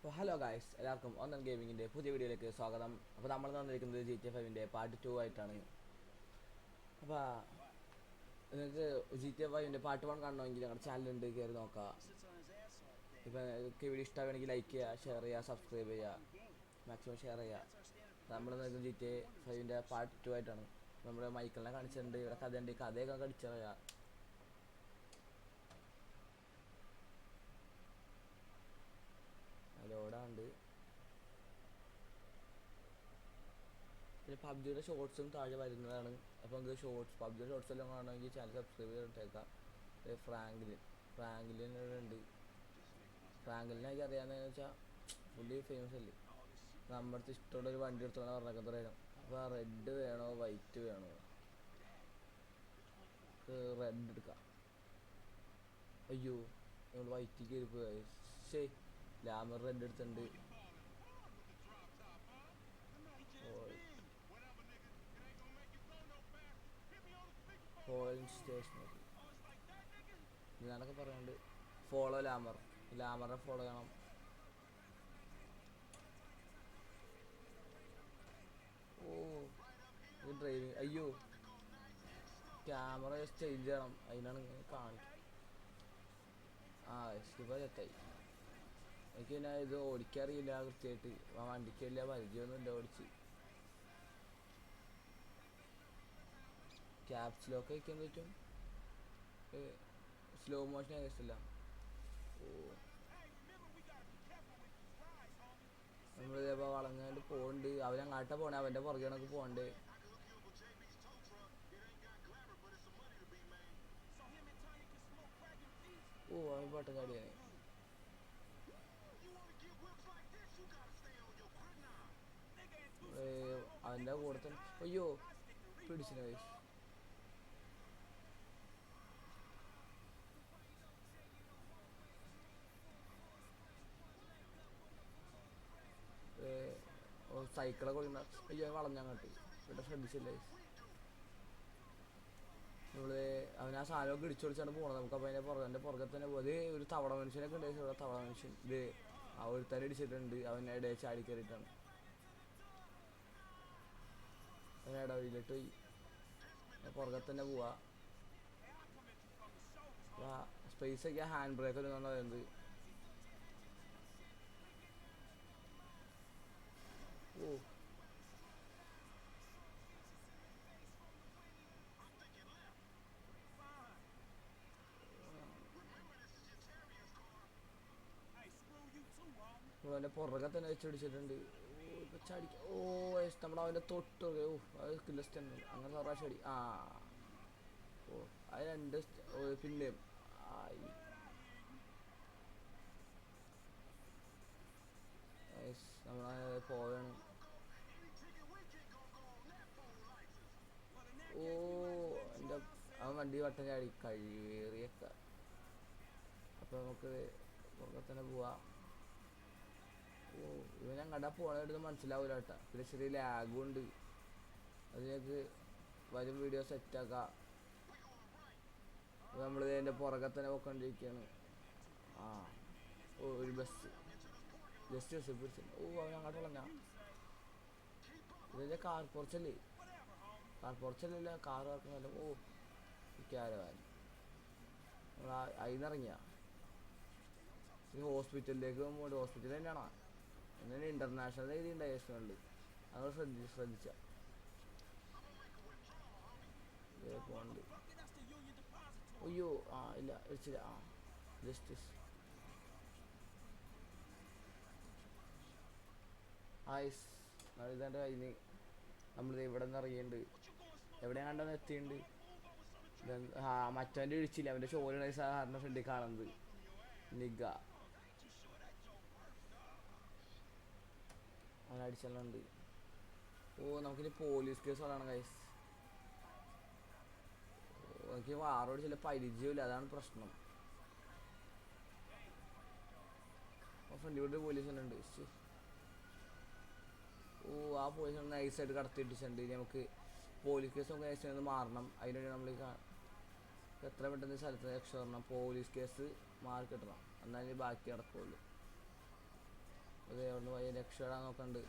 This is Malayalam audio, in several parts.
അപ്പോൾ ഹലോ ഗായ്സ് എല്ലാവർക്കും ഒന്നൻ ഗെയിമിങ്ങിന്റെ പുതിയ വീഡിയോയിലേക്ക് സ്വാഗതം. അപ്പോൾ നമ്മൾ വന്നിരിക്കുന്നത് ജി ടി എ ഫൈവിന്റെ പാർട്ട് ടു ആയിട്ടാണ്. അപ്പോൾ നിങ്ങൾക്ക് ജി ടി എ ഫൈവിന്റെ പാർട്ട് വൺ കാണണമെങ്കിൽ ഞങ്ങളുടെ ചാനലുണ്ട് കയറി നോക്കാം. ഇപ്പം നിങ്ങൾക്ക് വീഡിയോ ഇഷ്ടമാണെങ്കിൽ ലൈക്ക് ചെയ്യുക ഷെയർ ചെയ്യുക സബ്സ്ക്രൈബ് ചെയ്യുക. മാക്സിമം ഷെയർ ചെയ്യുക. നമ്മൾ നിൽക്കുന്നത് ജി ടി എ ഫൈവിന്റെ പാർട്ട് ടു ആയിട്ടാണ്. നമ്മുടെ മൈക്കിളിനെ കാണിച്ചിട്ടുണ്ട് ഇവിടെ കഥയുണ്ട് കഥയൊക്കെ കടിച്ചറിയാം. ലോഡാണ്ട്. പിന്നെ പബ്ജിയുടെ ഷോർട്സും താഴെ വരുന്നതാണ്. അപ്പോൾ നമുക്ക് ഷോർട്സ് പബ്ജിയുടെ ഷോർട്സ് എല്ലാം കാണണമെങ്കിൽ ചാനൽ സബ്സ്ക്രൈബ് ചെയ്തിട്ടേക്കാം. ഫ്രാങ്ക്ലിൻ ഫ്രാങ്ക്ലിൻ ഉണ്ട്. ഫ്രാങ്ക്ലിനൊക്കെ അറിയാമെന്ന് വെച്ചാൽ പുള്ളി ഫേമസ് അല്ലേ? നമ്മുടെ ഇഷ്ടമുള്ള ഒരു വണ്ടി എടുത്തോളാം പറഞ്ഞൊക്കെ പറയാം അപ്പോൾ റെഡ് വേണോ വൈറ്റ് വേണോ? റെഡ് എടുക്കാം. അയ്യോ നമ്മൾ വൈറ്റ് കയറി പോയി ശേ ലാമർ റെഡ് എടുത്തിട്ടുണ്ട് പോളിംഗ് ഞാനൊക്കെ പറയുന്നുണ്ട് ഫോളോ ലാമർ ലാമറിനെ ഫോളോ ചെയ്യണം. ഓ ഡ്രൈവിങ് അയ്യോ. ക്യാമറ ചേഞ്ച് ചെയ്യണം. അതിനാണ് ഇങ്ങനെ ആ ശിവ തെറ്റായി എനിക്ക് പിന്നെ ഇത് ഓടിക്കാറിയില്ല കൃത്യമായിട്ട്. ആ വണ്ടിക്ക് വലിയ പരിചയമൊന്നും ഇല്ല ഓടിച്ച് ക്യാപ്സിലൊക്കെ വയ്ക്കാൻ പറ്റും? സ്ലോ മോഷൻ ആവശ്യമില്ല ഓ. നമ്മളിതേപോലെ വളങ്ങാണ്ട് പോകണ്ട് അവനങ്ങാട്ട പോണേ അവന്റെ പുറകെ കണക്ക് പോകണ്ടേ ഓ അവൻ പെട്ടെന്ന് കാടിയാണേ അവന്റെ കൂടെ തന്നെ. അയ്യോ പിടിച്ചില്ല വയസ്സ് സൈക്കിളൊക്കെ കൊടുക്കുന്ന അയ്യോ വളഞ്ഞങ്ങോട്ട് ഇവിടെ ശ്രദ്ധിച്ചില്ലേ നമ്മൾ അവൻ ആ സാധനമൊക്കെ ഇടിച്ചു പോണത്. നമുക്ക് അപ്പൊ അതിന്റെ പുറകെ എന്റെ പുറകെ തന്നെ പോയത് ഒരു തവള മനുഷ്യനൊക്കെ ഉണ്ടായിരുന്നു ഇവിടെ തവള മനുഷ്യൻ. ഇത് ആ ഒരുത്തന്നെ ഇടിച്ചിട്ടുണ്ട്. അവൻ ഇടയിൽ ചാടി കയറിയിട്ടാണ്. അവൻ ഇടവിലിട്ട് പോയി. പുറകെ തന്നെ പോവാ. സ്പേസ് ഒക്കെ ഹാൻഡ് ബ്രേക്ക് ഒരു പറയുന്നത് ഓ. അവന്റെ പുറകെ തന്നെ വെച്ചടിച്ചിട്ടുണ്ട് ചടിക്ക ഓ നമ്മൾ അവന്റെ തൊട്ട് ഓ അത് കില്ലസ്റ്റ് അങ്ങനെ പ്രാവശ്യം അടി. ആ. ഓ അത് രണ്ട് പിന്നെയും ആയി. നമ്മളെ പോവാണ്. ഓ എന്റെ അവൻ വണ്ടി വട്ടം ചാടി കഴിയേറിയൊക്കെ അപ്പോൾ നമുക്ക് പുറകെ തന്നെ പോവാം. ഓ ഇവൻ ഞങ്ങളുടെ പോണെടുത്ത് മനസ്സിലാവില്ല കേട്ടോ. പിന്നെ ചെറിയ ലാഗും ഉണ്ട്. അത് ഞങ്ങൾക്ക് വരും വീഡിയോ സെറ്റാക്കാം നമ്മൾ ഇതിന്റെ പുറകെ തന്നെ പോയിക്കൊണ്ടിരിക്കുകയാണ് ആ ഓ ഒരു ബസ് ജസ്റ്റ് ബസ് പിടിച്ചു. ഓ അവൻ അങ്ങോട്ട് വളഞ്ഞ. ഇതിന്റെ കാർ പുറച്ചല്ലേ കാർ പോർച്ചല്ലല്ല കാർ വർക്കുന്നല്ല ഓ ക്യാരവാൻ നമ്മൾ അതിന്നിറങ്ങിയ ഈ ഹോസ്പിറ്റലിലേക്ക് പോകുമ്പോൾ ഹോസ്പിറ്റൽ തന്നെയാണോ? അങ്ങനെ ഇന്റർനാഷണൽ എഴുതി ഉണ്ടായിട്ടുണ്ട് അത് ശ്രദ്ധി ശ്രദ്ധിച്ച. അയ്യോ ആ ഇല്ല വെച്ചില്ല ആ. ജസ്റ്റിസ് ആയിസ് ഇതാണ്ട് കയ്യിൽ നമ്മളിത് ഇവിടെ നിന്ന് ഇറങ്ങിയിട്ടുണ്ട് എവിടെ കണ്ടെന്ന് എത്തിയിട്ടുണ്ട് ആ മറ്റവന്റെ ഇടിച്ചില്ല. അവന്റെ ഷോലാണ് സാധാരണ ഫ്രണ്ടിൽ കാണുന്നത്. നിഗ. അടിച്ചുണ്ട് ഓ നമുക്കിനി പോലീസ് കേസ് പറയണം കൈസ് എനിക്ക് വാറോട് ചില പരിചയമില്ല അതാണ് പ്രശ്നം. ഫ്രണ്ട് വീട്ടിൽ പോലീസ് ഉണ്ട് ഓ ആ പോലീസ് നൈസായിട്ട് കടത്തിയിട്ടിട്ടുണ്ട് നമുക്ക് പോലീസ് കേസ് നമുക്ക് നൈസ് മാറണം. അതിനുവേണ്ടി നമ്മൾ എത്ര പെട്ടെന്ന് സ്ഥലത്ത് രക്ഷപ്പെടണം പോലീസ് കേസ് മാറി കിട്ടണം എന്നാലേ ബാക്കി നടക്കുള്ളൂ. അതെ അവിടുന്ന് വഴി രക്ഷപ്പെടാൻ നോക്കണ്ട്.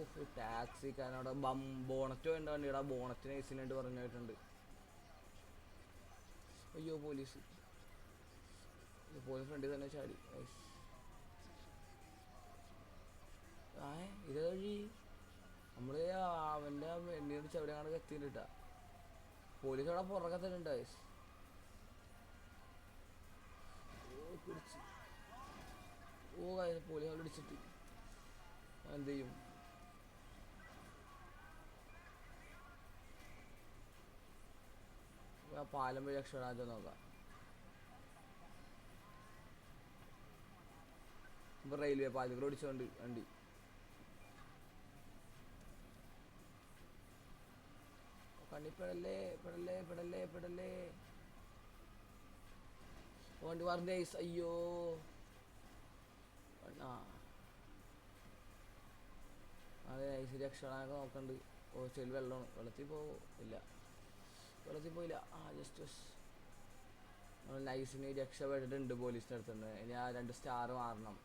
ഓഫ് ടാക്സിക്കാരനവിടെ ബം ബോണറ്റ് വേണ്ട. വണ്ടിയുടെ ബോണറ്റിന് ഐസിനായിട്ട് പറഞ്ഞിട്ടുണ്ട്. അയ്യോ പോലീസ് പോലീസ് ഫ്രണ്ടിൽ തന്നെ ചാടി. ആ ഇത് വഴി നമ്മൾ അവന്റെ വെണ്ണിയുടെ ചെവിടെയാണ് എത്തിയിട്ടാ പോലീസ് അവിടെ പുറകെ തന്നെ ഉണ്ട് ഓ പോലീസ് അവിടെ ഇടിച്ചിട്ട്. എന്ത് ചെയ്യും? പാലം വഴി രക്ഷപ്പെടാൻ നോക്കാം. ഇപ്പൊ റെയിൽവേ പാലത്തിൽ ഓടിച്ചോണ്ട് വണ്ടി കണ്ണിപ്പെടല്ലേ പെടല്ലേ പെടല്ലേ പെടല്ലേ പെടല്ലേ. വണ്ടി പറഞ്ഞ അയ്യോ. ആ അതെ ഐസ് രക്ഷണമൊക്കെ നോക്കണ്ട്. ഹോസ്റ്റലിൽ വെള്ളം വെള്ളമാണ്. വെള്ളത്തിൽ ഇല്ല. വെള്ളത്തിൽ പോയില്ല. ആ ജസ്റ്റ് നമ്മൾ നൈസിന് രക്ഷപ്പെട്ടിട്ടുണ്ട് പോലീസിന്റെ അടുത്തുണ്ട് ഇനി ആ രണ്ട് സ്റ്റാർ മാറണം.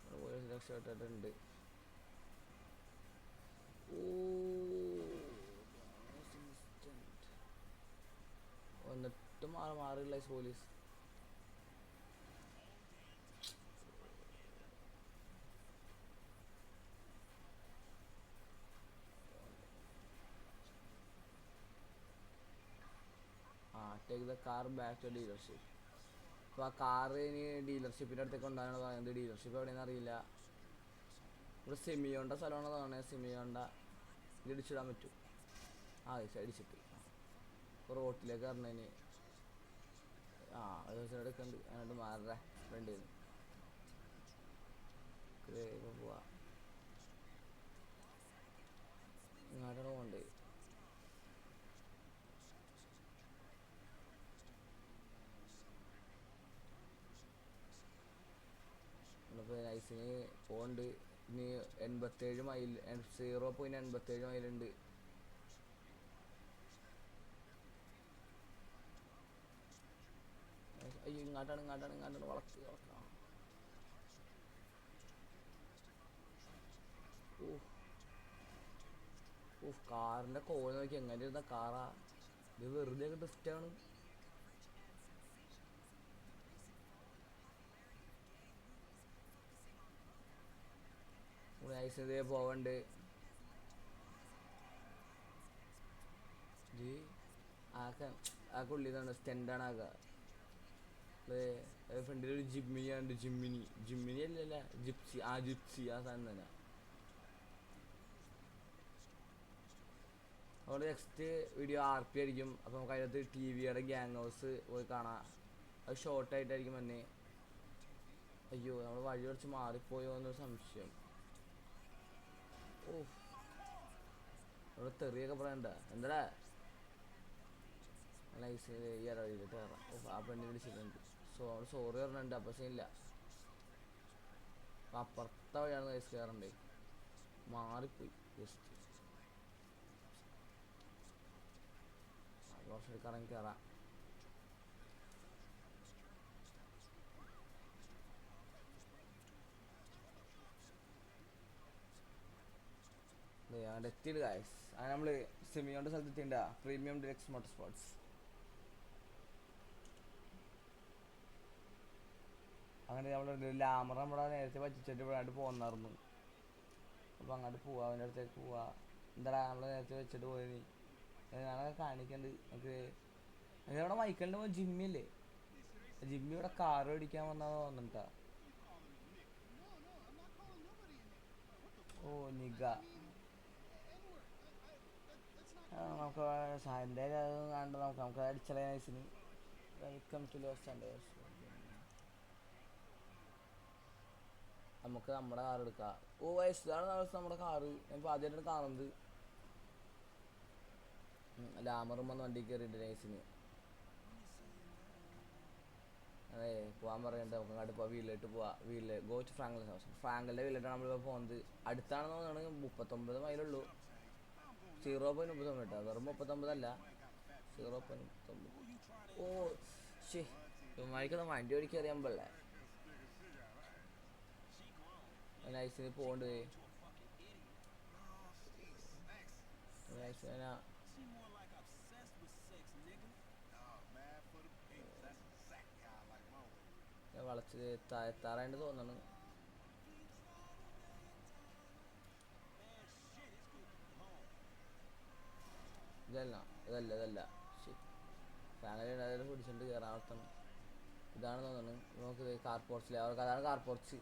നമ്മൾ പോലീസ് രക്ഷപ്പെട്ടിട്ടുണ്ട്. ഓ എന്നിട്ടും മാറി മാറില്ല പോലീസ് ആ take the car back to dealership അപ്പോൾ ആ കാറ് ഇനി ഡീലർഷിപ്പിന്റെ അടുത്തേക്ക് ഉണ്ടാകണം പറയുന്നത് ഡീലർഷിപ്പ് എവിടെയെന്ന് അറിയില്ല. ഇവിടെ സെമിയോണ്ട സ്ഥലമാണ് തോന്നുന്നത് സെമിയോണ്ട ഇടിച്ചിടാൻ പറ്റും. ആ അടിച്ചിട്ട് ഇപ്പോൾ റോട്ടിലേക്ക് ഇറങ്ങിന് ആ ഒരു ദിവസം എടുക്കുന്നുണ്ട് അങ്ങോട്ട് മാറേ ഫ്രണ്ടിൽ നിന്ന് പോവാ. ഇങ്ങോട്ടാണ് പോകണ്ടേ. നൈസിന് പോണ്ട് ഇനി എൺപത്തേഴ് മൈൽ സീറോ പോയിന്റ് എൺപത്തേഴ് മൈലുണ്ട് അയ്യോ വളർത്തി ഓഹ് കാറിന്റെ കോൽ നോക്കി എങ്ങനെ ഇരുന്ന കാറാ. ഇത് വെറുതെ ഒക്കെ ഡ്രിഫ്റ്റാണ് ഇതേ പോവണ്ട്. ഇത് ആക്കാൻ ആ ഉള്ളിതാണ് സ്റ്റെൻഡാണ് ആക. ഫ്രണ്ടിൽ ഒരു ജിമ്മിനി ഉണ്ട് ജിമ്മിനി. ജിമ്മിനി അല്ലല്ല ജിപ്സി ആ ജിപ്സി ആ സാധനം തന്നെ. അതുകൊണ്ട് നെക്സ്റ്റ് വീഡിയോ ആർ പി ആയിരിക്കും. അപ്പോൾ നമുക്ക് അതിനകത്ത് ടി വിയുടെ ഗ്യാങ് ഹൗസ് പോയി കാണാം. അത് ഷോർട്ടായിട്ടായിരിക്കും തന്നെ അയ്യോ നമ്മൾ വഴി കുറച്ച് മാറിപ്പോയോ എന്നൊരു സംശയം. ഓ ഇവിടെ തെറിയൊക്കെ പറയണ്ട. എന്താടാ? ലൈസ് ഈ ഇടവഴിയിലിട്ട് കയറാം. ആ പെണ്ണിനെ വിളിച്ചിട്ടുണ്ട്. സോ സോറി പറഞ്ഞിട്ടുണ്ട്. അപ്പം ഇല്ല അപ്പം അപ്പുറത്തെ വഴിയാണ് നൈസ് കയറണ്ടേ. മാറിപ്പോയി. ജസ്റ്റ് കുറച്ച് കറങ്ങി കയറാം. എത്തിയിട്ട് ഗായസ് അങ്ങനെ നമ്മൾ സെമിയോന്റെ സ്ഥലത്ത് എത്തിണ്ട പ്രീമിയം ഡിലക്സ് മോട്ടോർ സ്പോർട്സ് അങ്ങനെ നമ്മൾ ലാമറ നമ്മുടെ നേരത്തെ പറ്റിച്ചിട്ട് ഇവിടെ പോന്നായിരുന്നു അപ്പൊ അങ്ങോട്ട് പോവാ അവന്റെ അടുത്തേക്ക് പോവാ. എന്താടാ നമ്മളെ നേരത്തെ വെച്ചിട്ട് പോയി ഞാനൊക്കെ കാണിക്കണ്ട്. നമുക്ക് അവിടെ മൈക്കലിന്റെ ജിമ്മി അല്ലേ? ജിമ്മി ഇവിടെ കാർ ഓടിക്കാൻ വന്നാന്ന് തോന്നുന്നുണ്ടാ ഓ നിഗ. നമുക്ക് അത് കണ്ട് നമുക്ക് നമുക്ക് അടിച്ചളയ നൈസിന് വെൽക്കം ടു ലോസ് ആൻഡേഴ്സ് നമുക്ക് നമ്മുടെ കാർ എടുക്കാം. ഓ വയസ്സാണ് നമ്മുടെ കാറ് ഇപ്പോൾ ആദ്യമായിട്ടാണ് കാണുന്നത്. ലാമറും വന്ന് വണ്ടി കയറിയിട്ട് നൈസിന് അതെ പോകാൻ പറയണ്ടേ. നമുക്ക് അങ്ങോട്ട് പോവാം വീട്ടിലോട്ട് പോവാ. വീട്ടിൽ ഗോച്ച് ടു ഫ്രാങ്കലിന്റെ ഹൗസ് ഫ്രാങ്കലിന്റെ വീട്ടിലോട്ടാണ് നമ്മളിപ്പോൾ പോകുന്നത് അടുത്താണെന്ന് തോന്നുകയാണെങ്കിൽ മുപ്പത്തൊമ്പത് മൈലുള്ളൂ. സീറോ പോയിന്റ് മുപ്പത്തൊമ്പത് കേട്ടോ. വെറും മുപ്പത്തൊമ്പതല്ല. സീറോ പോയിന്റ് മുപ്പത്തൊമ്പത് ഓ ശേ. ഇവന്മാർക്കൊന്നും വണ്ടി ഓടിക്കാൻ അറിയാൻ പാടില്ല. നൈസിന് പോണ്ട് താഴെ താറായിട്ട് തോന്നണം ഇതല്ല ഇതല്ല ഇതല്ല. ഫാമിലി ഉണ്ടായാലും പിടിച്ചിട്ട് നിർത്തണം ഇതാണ് തോന്നുന്നു നമുക്ക് കാർ പോർച്ചിൽ അവർക്ക് അതാണ് കാർ പോർച്ച്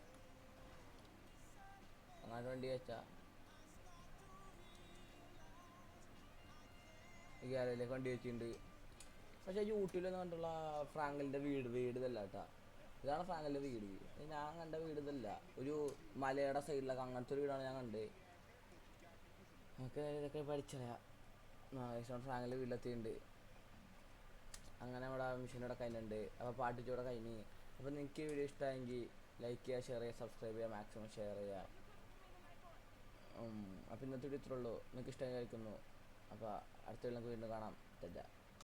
അങ്ങോട്ട് വണ്ടി വെച്ചാ ഈ ഗ്യാരേജിലേക്ക് വണ്ടി വെച്ചിട്ടുണ്ട് പക്ഷെ യൂട്യൂബിലൊന്നും കണ്ടുള്ള ഫ്രാങ്കലിന്റെ വീട് വീട് ഇതല്ല കേട്ടാ. ഇതാണ് ഫ്രാങ്കലിന്റെ വീട്. ഞാൻ കണ്ട വീട് ഇതല്ല. ഒരു മലയുടെ സൈഡിലൊക്കെ അങ്ങനത്തെ ഒരു വീടാണ് ഞാൻ കണ്ടത് നമുക്ക് ഇതൊക്കെ പഠിച്ചറിയാം. ഫ്രാങ്കലിന്റെ വീട്ടിലെത്തിയിട്ടുണ്ട് അങ്ങനെ നമ്മുടെ മിഷീനോടെ കഴിഞ്ഞുണ്ട് അപ്പോൾ പാട്ടിച്ചൂടെ കഴിഞ്ഞ്. അപ്പോൾ നിങ്ങൾക്ക് ഈ വീഡിയോ ഇഷ്ടമായെങ്കിൽ ലൈക്ക് ചെയ്യുക ഷെയർ ചെയ്യുക സബ്സ്ക്രൈബ് ചെയ്യുക മാക്സിമം ഷെയർ ചെയ്യുക. അപ്പോൾ ഇന്നത്തെ വീഡിയോ ഇത്രയുള്ളൂ നിങ്ങൾക്ക് ഇഷ്ടമായി കഴിക്കുന്നു അപ്പോൾ അടുത്ത വീട്ടിൽ നമുക്ക് വീണ്ടും കാണാം. തെറ്റാ